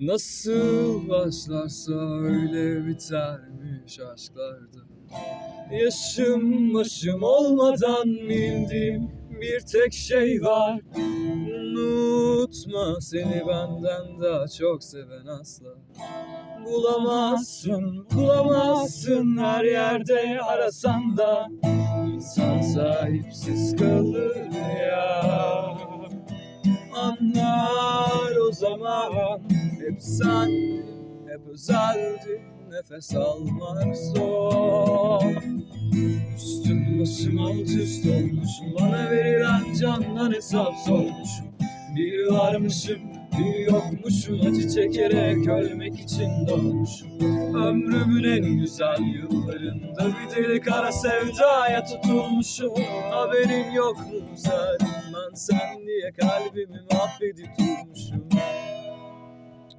Nasıl başlarsa öyle bitermiş aşklarda. Yaşım başım olmadan bildiğim bir tek şey var. Unutma seni benden daha çok seven asla. Bulamazsın, bulamazsın her yerde arasan da. İnsan sahipsiz kalır ya. Anlar o zaman hep sen. Hep özeldi nefes almak zor. Üstüm başım alt üst olmuşum. Bana verilen candan hesap sormuşum. Bir varmışım bir yokmuşum. Acı çekerek ölmek için doğmuşum. Ömrümün en güzel yıllarında Bir deli kara sevdaya tutulmuşum. Haberin yok mu zaten ben sen diye Kalbimi mahvedip durmuşum